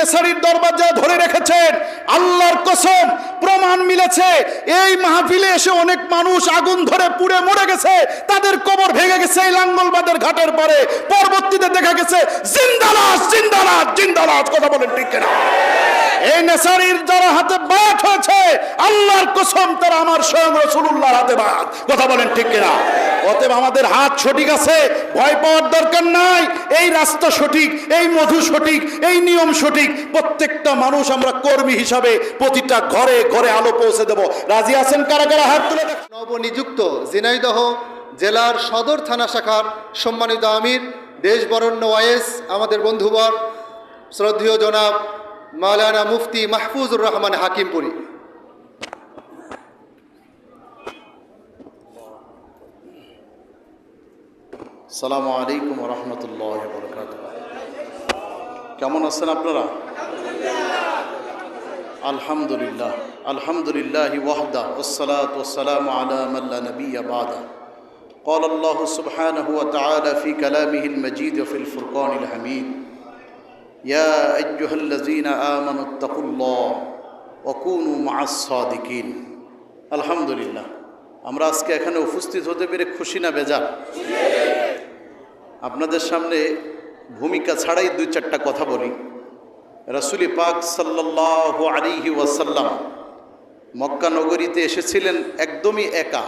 নেসারির দরবাজা ধরে রেখেছেন। আল্লাহর কসম, প্রমাণ মিলেছে। এই মাহফিলে এসে অনেক মানুষ আগুন ধরে পুড়ে মরে গেছে। তাদের কবর ভেঙে গেছে এই লাঙ্গলবাদের ঘাটের পরে পরবর্তীতে দেখা গেছে জিন্দালাস জিন্দালাস জিন্দালাস কথা বলেন ঠিক কিনা? এই নেসারির যারা হাতে বাট হয়েছে, আল্লাহর কসম তারা আমার স্বয়ং রসুল্লাহর হাতে বাট কথা বলেন ঠিক কিনা? অতএব আমাদের হাত সঠিক আছে, ভয় পাওয়ার দরকার নাই, এই রাস্তা সঠিক, এই মধু সঠিক, এই নিয়ম সঠিক, প্রত্যেকটা মানুষ আমরা কর্মী হিসাবে প্রতিটা ঘরে ঘরে আলো পৌঁছে দেব। রাজি আছেন কারা কারা? হাত তুলে নবনিযুক্ত ঝিনাইদহ জেলার সদর থানা শাখার সম্মানিত আমির, দেশবরণ্য ওয়াইএস, আমাদের বন্ধুবর, শ্রদ্ধেয় জনাব মাওলানা মুফতি মাহফুজুর রহমান হাকিমপুরি সালাম আলাইকুম রহমতুল্লাহ বরকাত কেমন আছেন আপনারা আলহামদুলিল্লাহ আলহামদুলিল্লাহ ওয়াহদা والصلاة والسلام على من لا نبي بعده قال الله سبحانه وتعالى في كلامه المجيد وفي الفرقان الحميد يا أيها الذين آمنوا اتقوا الله وكونوا مع الصادقين الحمد لله আমরা আজকে এখানে উপস্থিত হতে পেরে খুশি না বেজার আপনাদের সামনে ভূমিকা ছাড়াই দুই চারটা কথা বলি রাসুলি পাক সাল্লাহ আলিহি ওয়াসাল্লাম মক্কা নগরীতে এসেছিলেন একদমই একা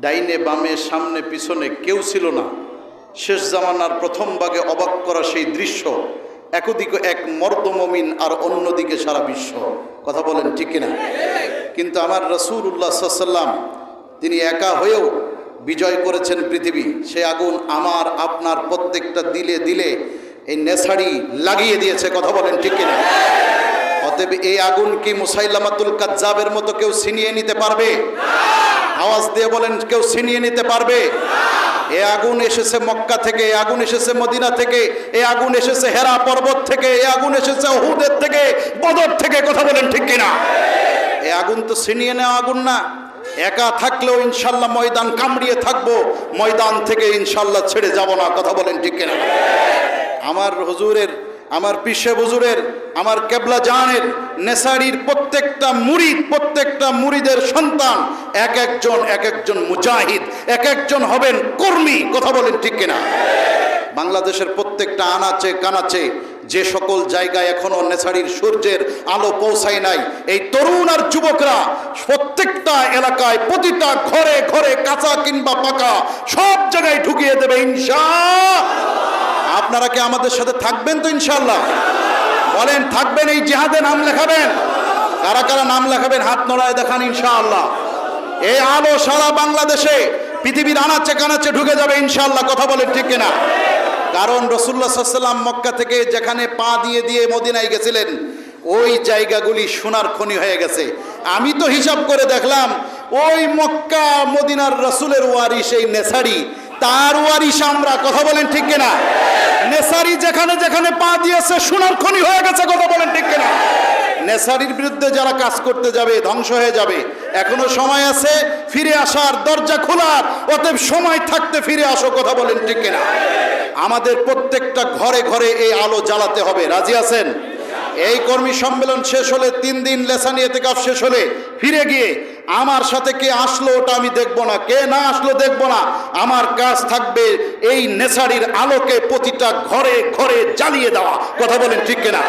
ডাইনে বামে সামনে পিছনে কেউ ছিল না শেষ জামানার প্রথম ভাগে অবাক করা সেই দৃশ্য একদিকে এক মর্দমমিন আর অন্যদিকে সারা বিশ্ব। কথা বলেন ঠিক কিনা? কিন্তু আমার রসুল উল্লাহ সাল্লাম তিনি একা হয়েও বিজয় করেছেন পৃথিবী। সে আগুন আমার, আপনার প্রত্যেকটা দিলে দিলে এই নেশাড়ি লাগিয়ে দিয়েছে। কথা বলেন ঠিক কিনা? অতএব এই আগুন কি মুসাইলামাতুল কাজ্জাবের মতো কেউ ছিনিয়ে নিতে পারবে? আওয়াজ দিয়ে বলেন, কেউ ছিনিয়ে নিতে পারবে? এ আগুন এসেছে মক্কা থেকে, এ আগুন এসেছে মদিনা থেকে, এ আগুন এসেছে হেরা পর্বত থেকে, এ আগুন এসেছে অহুদের থেকে, বদর থেকে, কথা বলেন ঠিক কিনা? এ আগুন তো ছিনিয়ে নেওয়া আগুন না। একা থাকলেও ইনশাল্লাহ ময়দান কামড়িয়ে থাকব, ময়দান থেকে ইনশাল্লাহ ছেড়ে যাব না, কথা বলেন ঠিক কিনা? আমার হুজুরের আমার পিসে হুজুরের, আমার কেবলা জানের নেসারির প্রত্যেকটা মুরিদ, প্রত্যেকটা মুরিদের সন্তান, এক একজন এক একজন মুজাহিদ, এক একজন হবেন কর্মী, কথা বলেন ঠিক কিনা? বাংলাদেশের প্রত্যেকটা আনাচে, কানাচে, যে সকল জায়গায় এখনও নেছাড়ির সূর্যের আলো পৌঁছায় নাই, এই তরুণ আর যুবকরা প্রত্যেকটা এলাকায়, প্রতিটা ঘরে ঘরে কাঁচা কিংবা পাকা, সব জায়গায় ঢুকিয়ে দেবে ইনশা আপনারা কি আমাদের সাথে থাকবেন তো ইনশাল্লাহ বলেন, থাকবেন, এই জিহাদে নাম লেখাবেন। কারা কারা নাম লেখাবেন, হাত নড়ায় দেখান ইনশাআল্লাহ। এই আলো সারা বাংলাদেশে, পৃথিবীর আনাচে কানাচে ঢুকে যাবে ইনশাআল্লাহ, কথা বলেন ঠিক কিনা? কারণ রসুল্লাহ সাল্লাম মক্কা থেকে যেখানে পা দিয়ে দিয়ে মদিনায় গেছিলেন, ওই জায়গাগুলি সোনার খনি হয়ে গেছে। আমি তো হিসাব করে দেখলাম, ওই মক্কা মদিনার রসুলের ওয়ারিস এই নেসারি, তার ওয়ারিস আমরা, কথা বলেন ঠিক কিনা? নেসারি যেখানে যেখানে পা দিয়েছে, সোনার খনি হয়ে গেছে কথা বলেন ঠিক কিনা? নেসারির বিরুদ্ধে যারা কাজ করতে যাবে, ধ্বংস হয়ে যাবে। এখনও সময় আছে, ফিরে আসার, দরজা খোলার, অতএব সময় থাকতে ফিরে আসো, কথা বলেন ঠিক কিনা? আমাদের প্রত্যেকটা ঘরে ঘরে এই আলো জ্বালাতে হবে, রাজি আছেন? এই কর্মী সম্মেলন শেষ হলে, তিন দিন লেসানি এতেকাফ শেষ হলে, ফিরে গিয়ে আমার সাথে কে আসলো ওটা আমি দেখব না, কে না আসলো দেখব না। আমার কাজ থাকবে এই নেশারির আলোকে প্রতিটা ঘরে ঘরে জ্বালিয়ে দেওয়া। কথা বলেন ঠিক কিনা?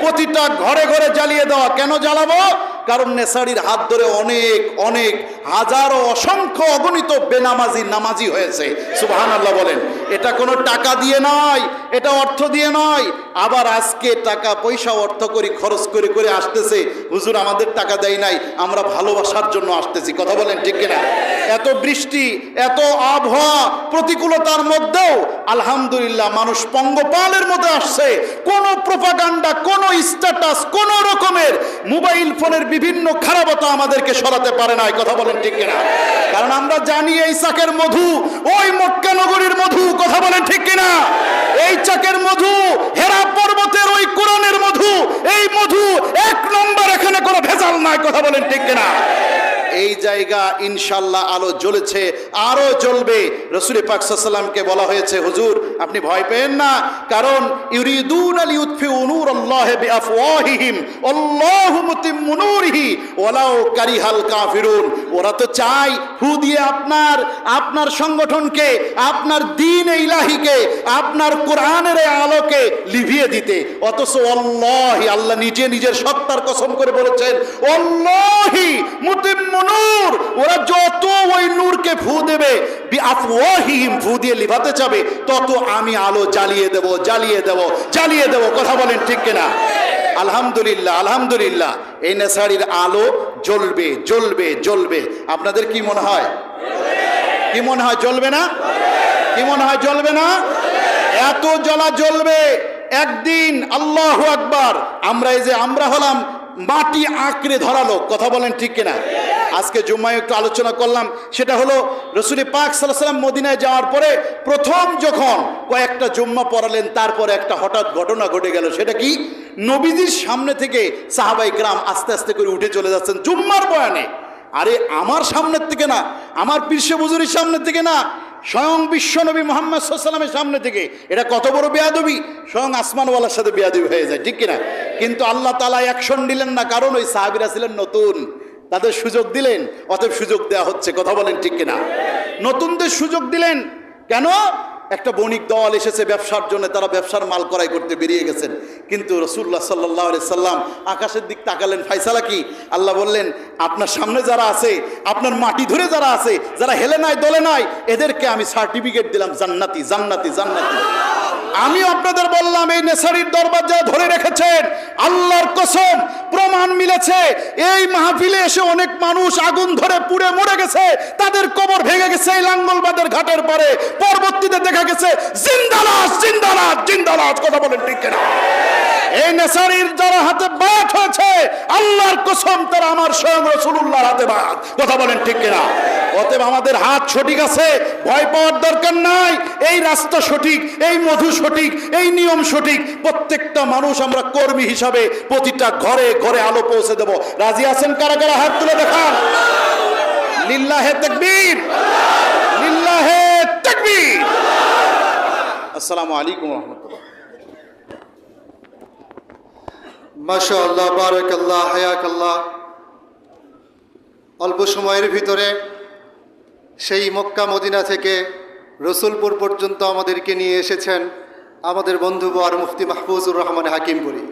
প্রতিটা ঘরে ঘরে জ্বালিয়ে দেওয়া। কেন জ্বালাবো? কারণ নেশারির হাত ধরে অনেক অনেক, হাজারো অসংখ্য অগণিত বেনামাজি নামাজি হয়েছে। সুবাহান আল্লাহ বলেন, এটা কোনো টাকা দিয়ে নয়, এটা অর্থ দিয়ে নয়। আবার আজকে টাকা পয়সা অর্থ করি, খরচ করে করে আসতেছে। হুজুর, আমাদের টাকা দেয় নাই, আমরা ভালোবাসার জন্য আসতেছি। কথা বলেন ঠিক কিনা? এত বৃষ্টি, এত আবহাওয়া প্রতিকূলতার মধ্যেও আলহামদুলিল্লাহ মানুষ পঙ্গপালের মধ্যে আসছে। কোনো প্রোপাগান্ডা, কোনো স্ট্যাটাস, কোনো রকমের মোবাইল ফোনের বিভিন্ন খারাপতা আমাদেরকে সরাতে পারে না কথা বলেন ঠিক কিনা? কারণ আমরা জানি এই চাকের মধু, ওই মক্কা নগরীর মধু, কথা বলেন ঠিক কিনা? এই চাকের মধু, হেরা পর্বতের ওই কোরআনের মধু, এই মধু এক নম্বর এখানে কোনো ভেজাল নাই, কথা বলেন ঠিক কিনা? এই জায়গা ইনশাল্লাহ আলো জ্বলেছে, আরও জ্বলবে। রসুল পাক সাল্লামকে বলা হয়েছে, হুজুর, আপনি ভয় পেন না। কারণ ইউরিদুন আল ইউতফিউ নূর আল্লাহ বিআফওয়াহিহিম, আল্লাহু মুতিম্মু নূরিহি কারিহাল কাফিরুন। ওরা তো চায় ফু দিয়ে আপনার আপনার সংগঠনকে, আপনার দিন ইলাহিকে, আপনার কোরআনের আলোকে লিভিয়ে দিতে। অথচ আল্লাহ নিজে নিজের সত্তার কসম করে বলেছেন অল্লাহি ওরা যত ওই নূরকে দেবে, বিআফওয়াহিহিম ফু দিয়ে লিভাতে চাবে তত আমি আলো জ্বালিয়ে দেব জ্বালিয়ে দেব জ্বালিয়ে দেব। কথা বলেন ঠিক কিনা? আলহামদুলিল্লাহ আলহামদুলিল্লাহ। এই নেশারির আলো জ্বলবে জ্বলবে জ্বলবে। আপনাদের কি মনে হয়? কি মনে হয় জ্বলবে না? কি মনে হয় জ্বলবে না? এত জ্বলা জ্বলবে। একদিন আল্লাহ আকবার। আমরা এই যে আমরা হলাম মাটি আঁকড়ে ধরালো কথা বলেন ঠিক কিনা? আজকে জুম্মায় একটু আলোচনা করলাম, সেটা হলো রসুলি পাক সাল্লাম মদিনায় যাওয়ার পরে প্রথম যখন কয়েকটা জুম্মা পড়ালেন, তারপরে একটা হঠাৎ ঘটনা ঘটে গেল, সেটা কি? নবীজির সামনে থেকে সাহাবাই গ্রাম আস্তে আস্তে করে উঠে চলে যাচ্ছেন জুম্মার বয়ানে। আরে আমার সামনের থেকে না, আমার পীরশে বুজুরির সামনের থেকে না স্বয়ং বিশ্বনবী মোহাম্মদ সাল্লামের সামনে থেকে এটা কত বড় বেয়াদবি? স্বয়ং আসমানওয়ালার সাথে বেয়াদবি হয়ে যায়, ঠিক কিনা? কিন্তু আল্লাহ তালা অ্যাকশন দিলেন না, কারণ ওই সাহাবিরা ছিলেন নতুন। তাদের সুযোগ দিলেন, অতএব সুযোগ দেওয়া হচ্ছে, কথা বলেন ঠিক কিনা? নতুনদের সুযোগ দিলেন। কেন? একটা বণিক দল এসেছে ব্যবসার জন্য, তারা ব্যবসার মাল করাই করতে বেরিয়ে গেছেন। কিন্তু রসুল্লাহ সাল্লাহ সাল্লাম আকাশের দিক তাকালেন, ফাইসালা কি? আল্লাহ বললেন, আপনার সামনে যারা আছে, আপনার মাটি ধরে যারা আছে, যারা হেলে নাই, দলে নাই, এদেরকে আমি সার্টিফিকেট দিলাম, জান্নাতি জান্নাতি জান্নাতি। আমি আপনাদের বললাম, এই নেসারির দরবার যারা ধরে রেখেছেন, আল্লাহর কসম, প্রমাণ মিলেছে, এই মাহফিলে এসে অনেক মানুষ আগুন ধরে পুড়ে মরে গেছে, তাদের কবর ভেঙে গেছে এই লাঙ্গলবাদের ঘাটের পরে পরবর্তীতে গেছে জিন্দালাস জিন্দালাস জিন্দালাস কথা বলেন ঠিক কিনা? এই নেসারির যারা হাতে বাদ হয়েছে, আল্লাহর কসম, তারা আমার স্বয়ং রসুল্লাহর হাতে বাদ কথা বলেন ঠিক কিনা? অতএব আমাদের হাত সঠিক আছে, ভয় পাওয়ার দরকার নাই, এই রাস্তা সঠিক, এই মধু সঠিক, এই নিয়ম সঠিক, প্রত্যেকটা মানুষ আমরা কর্মী হিসাবে প্রতিটা ঘরে ঘরে আলো পৌঁছে দেব। রাজি আছেন কারা কারা? হাত তুলে দেখান। লিল্লাহে তাকবীর। লিল্লাহে তাকবীর। আসসালামু আলাইকুম রহমতুল্লাহ। মাশা আল্লাহ বারক আল্লাহ হায়াক আল্লাহ অল্প সময়ের ভিতরে সেই মক্কা মদিনা থেকে রসুলপুর পর্যন্ত আমাদেরকে নিয়ে এসেছেন আমাদের বন্ধু আর মুফতি মাহফুজুর রহমান হাকিমপুরি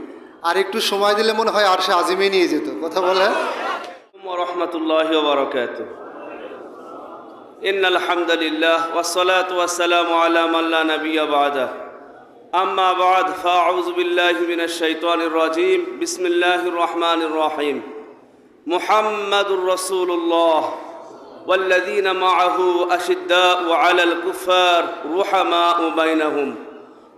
আর একটু সময় দিলে মনে হয় আর সে আজিমে নিয়ে যেত। কথা বলে রহমতুল্লাহ বারকাত وبركاته إن الحمد لله والصلاة والسلام على من لا نبي بعده أما بعد فأعوذ بالله من الشيطان الرجيم بسم الله الرحمن الرحيم محمد رسول الله والذين معه أشداء على الكفار رحماء بينهم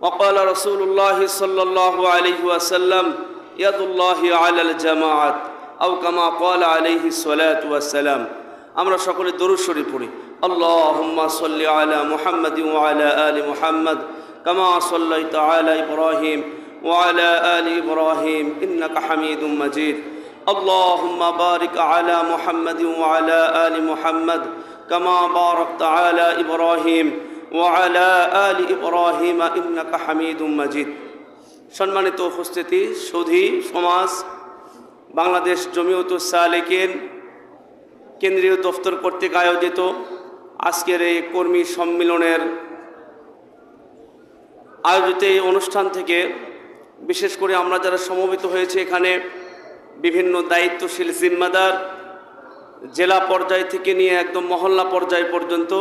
وقال رسول الله صلى الله عليه وسلم يد الله على الجماعة أو كما قال عليه الصلاة والسلام আমরা সকলে দরুদ শরীফ পড়ি اللهم صل على محمد وعلى آل محمد كما صليت على إبراهيم وعلى آل إبراهيم إنك حميد مجيد اللهم بارك على محمد وعلى آل محمد كما باركت على إبراهيم وعلى آل إبراهيم إنك حميد مجيد সম্মানিত উপস্থিতি সুধী সমাজ বাংলাদেশ জমিয়ত সালেকেন কেন্দ্রীয় দফতর কর্তৃক আয়োজিত আজকের এই কর্মী সম্মেলনের আয়োজিত এই অনুষ্ঠান থেকে, বিশেষ করে আমরা যারা সমবেত হয়েছে এখানে, বিভিন্ন দায়িত্বশীল জিম্মাদার, জেলা পর্যায় থেকে নিয়ে একদম মহল্লা পর্যায় পর্যন্ত,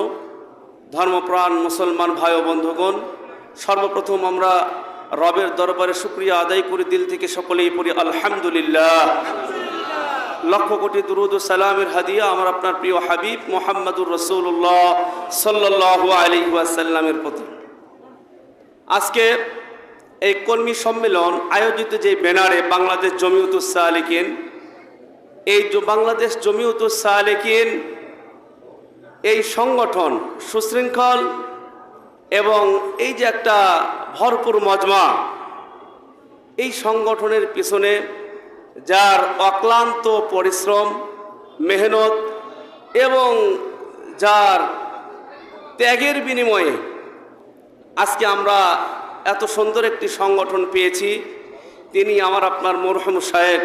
ধর্মপ্রাণ মুসলমান ভাই ও বন্ধুগণ, সর্বপ্রথম আমরা রবের দরবারে শুক্রিয়া আদায় করে, দিল থেকে সকলেই পড়ি, আলহামদুলিল্লাহ। লক্ষ কোটি দুরুদ সালামের হাদিয়া আমার আপনার প্রিয় হাবিব মোহাম্মদুর রসুল্লাহ সাল্লাহ আলী ওয়াসাল্লামের প্রতি। আজকে এই কর্মী সম্মেলন আয়োজিত যে ব্যানারে বাংলাদেশ জমিউতুস সালেকিন, এই বাংলাদেশ জমিউতুস সালেকিন, এই সংগঠন সুশৃঙ্খল এবং এই যে একটা ভরপুর মজমা, এই সংগঠনের পিছনে যার অক্লান্ত পরিশ্রম, মেহনত এবং যার ত্যাগের বিনিময়ে আজকে আমরা এত সুন্দর একটি সংগঠন পেয়েছি। তিনি আমার আপনার মরহম সাহেব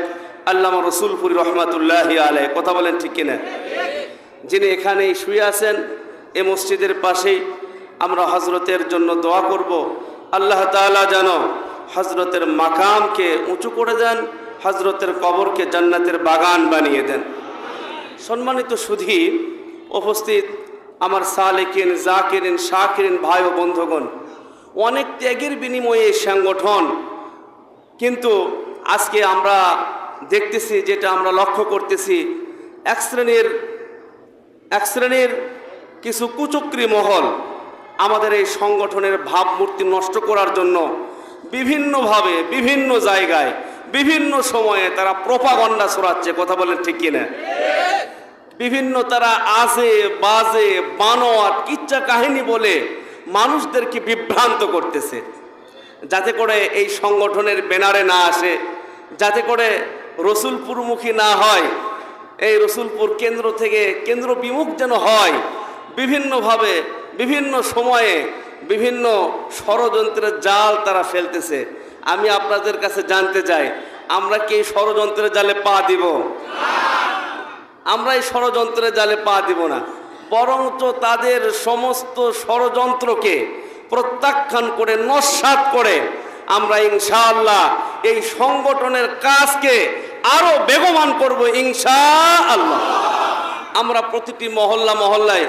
আল্লামা রসুলপুরি রহমাতুল্লাহ আলে কথা বলেন ঠিক কিনা? যিনি এখানেই শুয়ে আছেন, এ মসজিদের পাশেই আমরা হজরতের জন্য দোয়া করব। আল্লাহ তাআলা যেন হজরতের মাকামকে উঁচু করে দেন হজরতের কবরকে জান্নাতের বাগান বানিয়ে দেন। সম্মানিত সুধী, উপস্থিত আমার সালেকিন, জাকিরিন, শাকিরিন ভাই ও বন্ধুগণ, অনেক ত্যাগের বিনিময়ে সংগঠন কিন্তু আজকে আমরা দেখতেছি, যেটা আমরা লক্ষ্য করতেছি, এক শ্রেণির এক শ্রেণির কিছু কুচক্রী মহল আমাদের এই সংগঠনের ভাবমূর্তি নষ্ট করার জন্য বিভিন্নভাবে, বিভিন্ন জায়গায় বিভিন্ন সময়ে তারা প্রপাগণ্ডা ছড়াচ্ছে, কথা বলেন ঠিক কিনা? বিভিন্ন তারা আজে বাজে বানোয়াট, কিচ্ছা কাহিনী বলে মানুষদেরকে বিভ্রান্ত করতেছে। যাতে করে এই সংগঠনের ব্যানারে না আসে, যাতে করে রসুলপুরমুখী না হয়, এই রসুলপুর কেন্দ্র থেকে কেন্দ্র বিমুখ যেন হয়, বিভিন্নভাবে, বিভিন্ন সময়ে বিভিন্ন ষড়যন্ত্রের জাল তারা ফেলতেছে। আমি আপনাদের কাছে জানতে চাই, আমরা কি এই ষড়যন্ত্রের জালে পা দিব? আমরা এই ষড়যন্ত্রের জালে পা দিব না, বরঞ্চ তাদের সমস্ত ষড়যন্ত্রকে প্রত্যাখ্যান করে, নস্বাত করে আমরা ইনশাআল্লাহ এই সংগঠনের কাজকে আরও বেগবান করব ইনশা আল্লাহ আমরা প্রতিটি মহল্লা মহল্লায়,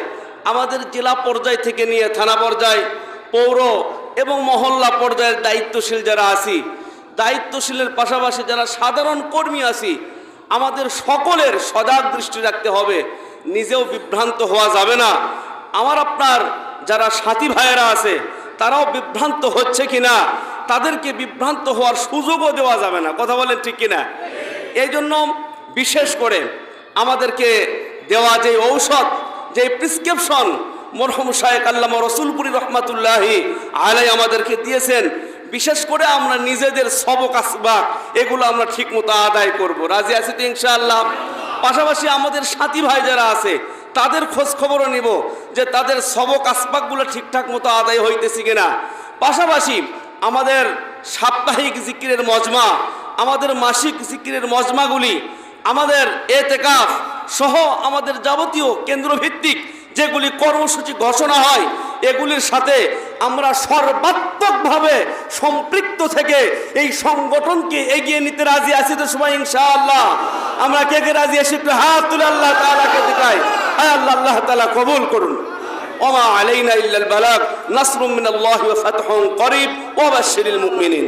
আমাদের জেলা পর্যায় থেকে নিয়ে থানা পর্যায়, পৌর এবং মহল্লা পর্যায়ের দায়িত্বশীল যারা আছি, দায়িত্বশীলের পাশাপাশি যারা সাধারণ কর্মী আছি, আমাদের সকলের সজাগ দৃষ্টি রাখতে হবে। নিজেও বিভ্রান্ত হওয়া যাবে না। আমার আপনার যারা সাথী ভাইয়েরা আছে, তারাও বিভ্রান্ত হচ্ছে কিনা, তাদেরকে বিভ্রান্ত হওয়ার সুযোগও দেওয়া যাবে না। কথা বলেন ঠিক কিনা? এই জন্য বিশেষ করে আমাদেরকে দেওয়া যে ঔষধ যে প্রিসক্রিপশন মরহম শায়েক আল্লামা রসুলপুরি রহমাতুল্লাহি আলাই আমাদেরকে দিয়েছেন। বিশেষ করে আমরা নিজেদের সবক আসবাক, এগুলো আমরা ঠিক মতো আদায় করব। রাজি আছি তো ইনশাআল্লাহ? পাশাপাশি আমাদের সাথী ভাই যারা আছে, তাদের খোঁজ খবরও নিব যে তাদের সবক আসবাকগুলো ঠিকঠাক মতো আদায় হইতেছে কিনা। পাশাপাশি আমাদের সাপ্তাহিক জিকিরের মজমা, আমাদের মাসিক জিকিরের মজমাগুলি, আমাদের এতেকাফ সহ আমাদের যাবতীয় কেন্দ্রভিত্তিক যেগুলি কর্মসূচি ঘোষণা হয়, এগুলির সাথে আমরা সর্বাত্মকভাবে সম্পৃক্ত থেকে এই সংগঠনকে এগিয়ে নিতে রাজি আছি তো সময় ইনশাআল্লাহ। আমরা কে কে রাজি আছি একটু হাত তুলে আল্লাহ তাআলাকে দেখাই হ্যাঁ আল্লাহ তাআলা কবুল করুন। ওমা আলাইনা ইল্লাল বালাগ, নাসরুম মিনাল্লাহি ওয়া ফাতহুন করিব, ওয়া বাশশিরিল মুমিনিন।